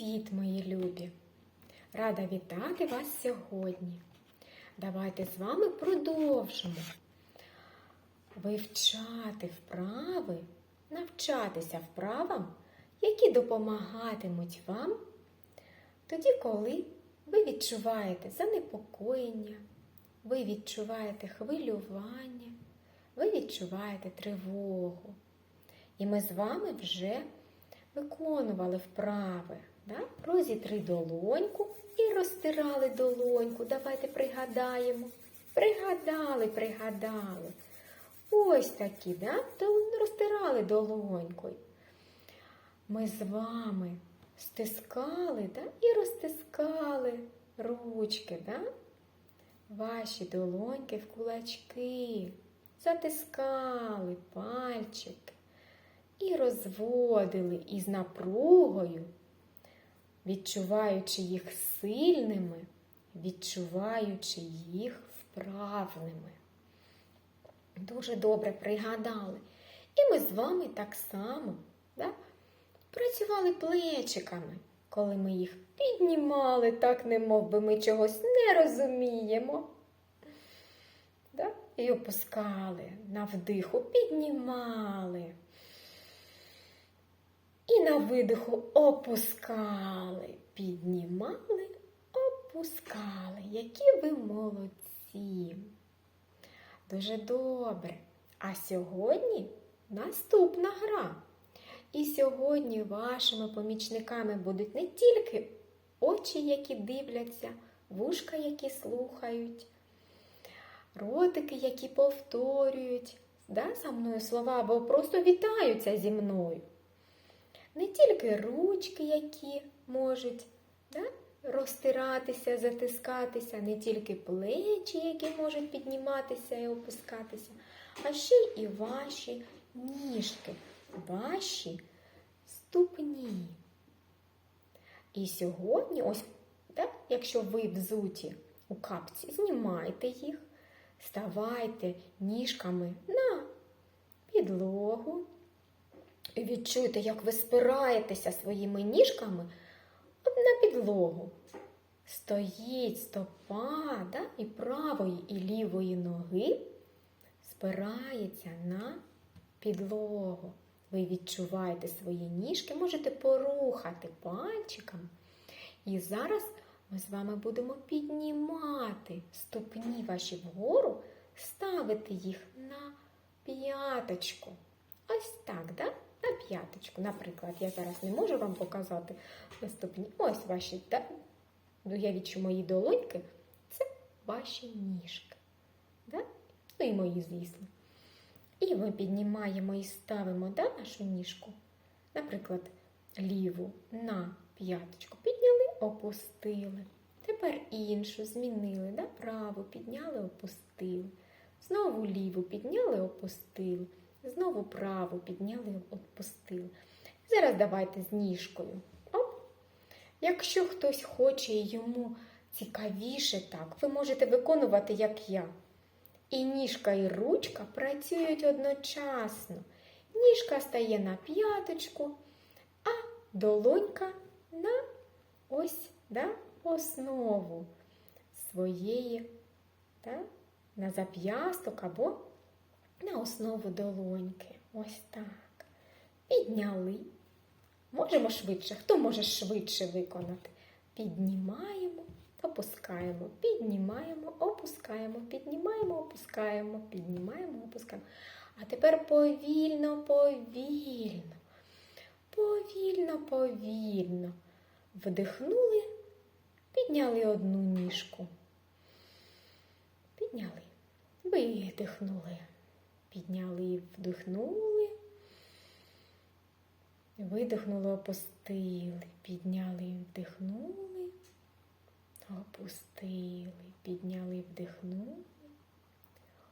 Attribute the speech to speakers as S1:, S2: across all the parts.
S1: Привіт, мої любі! Рада вітати вас сьогодні. Давайте з вами продовжимо вивчати вправи, навчатися вправам, які допомагатимуть вам тоді, коли ви відчуваєте занепокоєння, ви відчуваєте хвилювання, ви відчуваєте тривогу. І ми з вами вже виконували вправи. Да? Розітри долоньку і розтирали долоньку. Давайте пригадаємо. Пригадали, пригадали. Ось такі, да? Розтирали долонькою. Ми з вами стискали да? і розтискали ручки, да? ваші долоньки в кулачки, затискали пальчики і розводили із напругою, відчуваючи їх сильними, відчуваючи їх вправними. Дуже добре пригадали. І ми з вами так само да, працювали плечиками, коли ми їх піднімали, так не мов би ми чогось не розуміємо. Да? І опускали на вдиху, піднімали. І на видиху опускали, піднімали, опускали. Які ви молодці. Дуже добре. А сьогодні наступна гра. І сьогодні вашими помічниками будуть не тільки очі, які дивляться, вушка, які слухають, ротики, які повторюють да, за мною слова, або просто вітаються зі мною не тільки ручки, які можуть да, розтиратися, затискатися, не тільки плечі, які можуть підніматися і опускатися, а ще і ваші ніжки, ваші ступні. І сьогодні, ось, да, якщо ви взуті у капці, знімайте їх, ставайте ніжками на підлогу. І відчуйте, як ви спираєтеся своїми ніжками на підлогу. Стоїть стопа да, і правої, і лівої ноги спирається на підлогу. Ви відчуваєте свої ніжки, можете порухати пальчиками. І зараз ми з вами будемо піднімати ступні ваші вгору, ставити їх на п'яточку. Ось так, да? На п'яточку. Наприклад, я зараз не можу вам показати наступні. Ось ваші, да? уявіть, що мої долоньки це ваші ніжки. Да? Ну і мої, звісно. І ми піднімаємо і ставимо да, нашу ніжку, наприклад, ліву на п'яточку. Підняли, опустили. Тепер іншу змінили, да? праву підняли, опустили. Знову ліву підняли, опустили. Знову праву підняли, відпустили. Зараз давайте з ніжкою. Оп. Якщо хтось хоче і йому цікавіше так, ви можете виконувати, як я. І ніжка, і ручка працюють одночасно. Ніжка стає на п'яточку, а долонька на ось да, основу своєї, да, на зап'ясток або на основу долоньки. Ось так. Підняли. Можемо швидше. Хто може швидше виконати? Піднімаємо, опускаємо, піднімаємо, опускаємо, піднімаємо, опускаємо, піднімаємо, опускаємо. А тепер повільно, повільно, повільно, повільно. Вдихнули, підняли одну ніжку. Підняли, видихнули. Підняли, і вдихнули, видихнули, опустили, підняли, і вдихнули, опустили, підняли, вдихнули,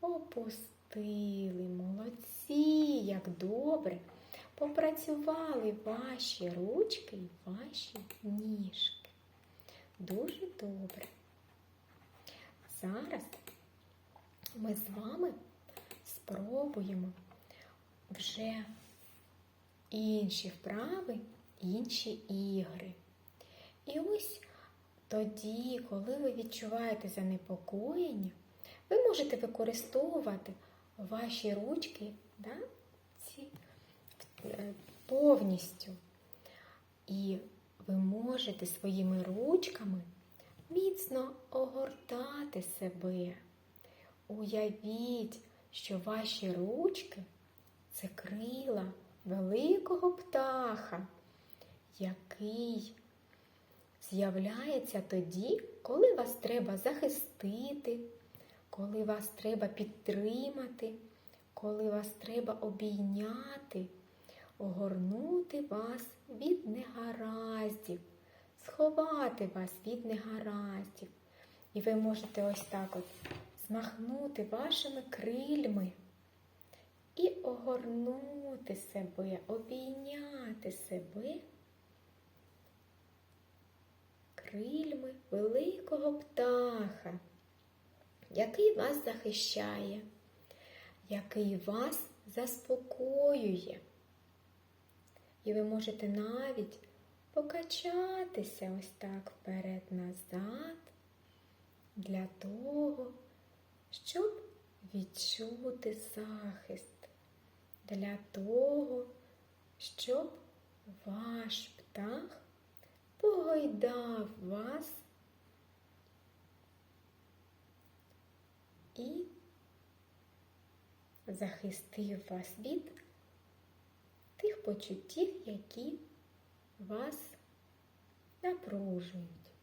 S1: опустили. Молодці, як добре. Попрацювали ваші ручки і ваші ніжки. Дуже добре. Зараз ми з вами спробуємо вже інші вправи, інші ігри. І ось тоді, коли ви відчуваєте занепокоєння, ви можете використовувати ваші ручки да, ці, е, повністю. І ви можете своїми ручками міцно огортати себе. Уявіть, що ваші ручки це крила великого птаха, який з'являється тоді, коли вас треба захистити, коли вас треба підтримати, коли вас треба обійняти, огорнути вас від негараздів, сховати вас від негараздів. І ви можете ось так от змахнути вашими крильми і огорнути себе, обійняти себе крильми великого птаха, який вас захищає, який вас заспокоює. І ви можете навіть покачатися ось так вперед-назад для того, щоб відчути захист, для того, щоб ваш птах погойдав вас і захистив вас від тих почуттів, які вас напружують,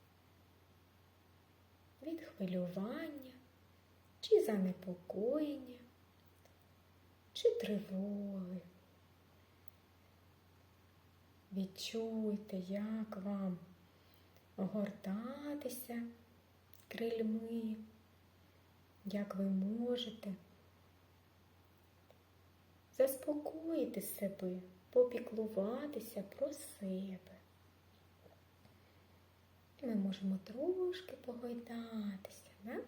S1: від хвилювання чи занепокоєння, чи тривоги. Відчуйте, як вам огортатися крильми, як ви можете заспокоїти себе, попіклуватися про себе. Ми можемо трошки погойдатися, да?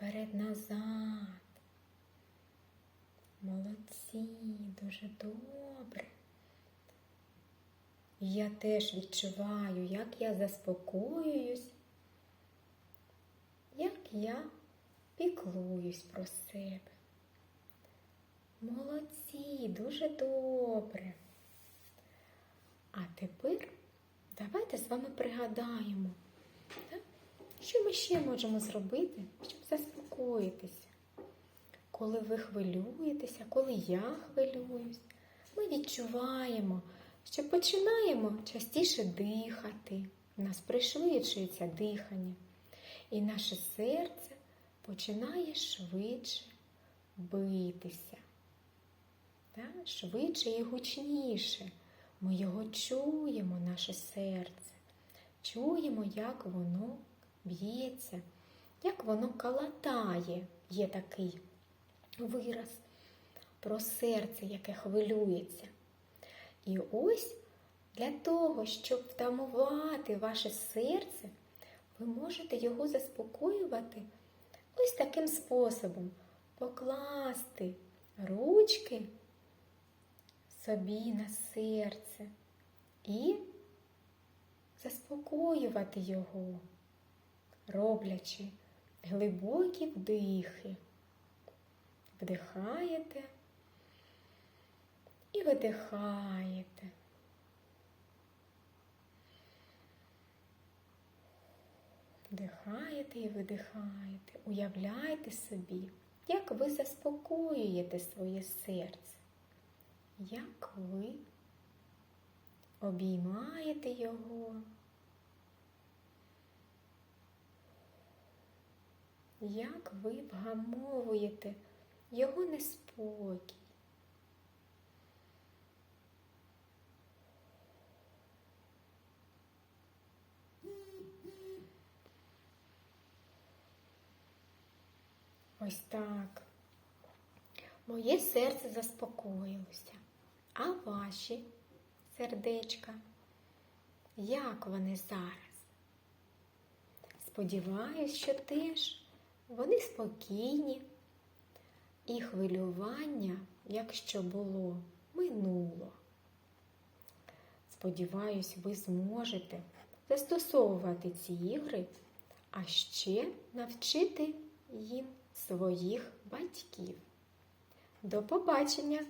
S1: Вперед назад. Молодці, дуже добре. Я теж відчуваю, як я заспокоююсь, як я піклуюсь про себе. Молодці, дуже добре. А тепер давайте з вами пригадаємо, так? Що ми ще можемо зробити, щоб заспокоїтися. Коли ви хвилюєтеся, коли я хвилююсь, ми відчуваємо, що починаємо частіше дихати, у нас пришвидшується дихання, і наше серце починає швидше битися. Так? Швидше і гучніше. Ми його чуємо, наше серце, чуємо, як воно б'ється, як воно калатає, є такий вираз про серце, яке хвилюється. І ось для того, щоб втамувати ваше серце, ви можете його заспокоювати ось таким способом. Покласти ручки собі на серце і заспокоювати його, роблячи глибокі вдихи. Вдихаєте і видихаєте. Вдихаєте і видихаєте. Уявляйте собі, як ви заспокоюєте своє серце, як ви обіймаєте його, як ви вгамовуєте його неспокій. Ось так. Моє серце заспокоїлося. А ваші сердечка, як вони зараз? Сподіваюсь, що теж вони спокійні, і хвилювання, якщо було, минуло. Сподіваюсь, ви зможете застосовувати ці ігри, а ще навчити їм своїх батьків. До побачення!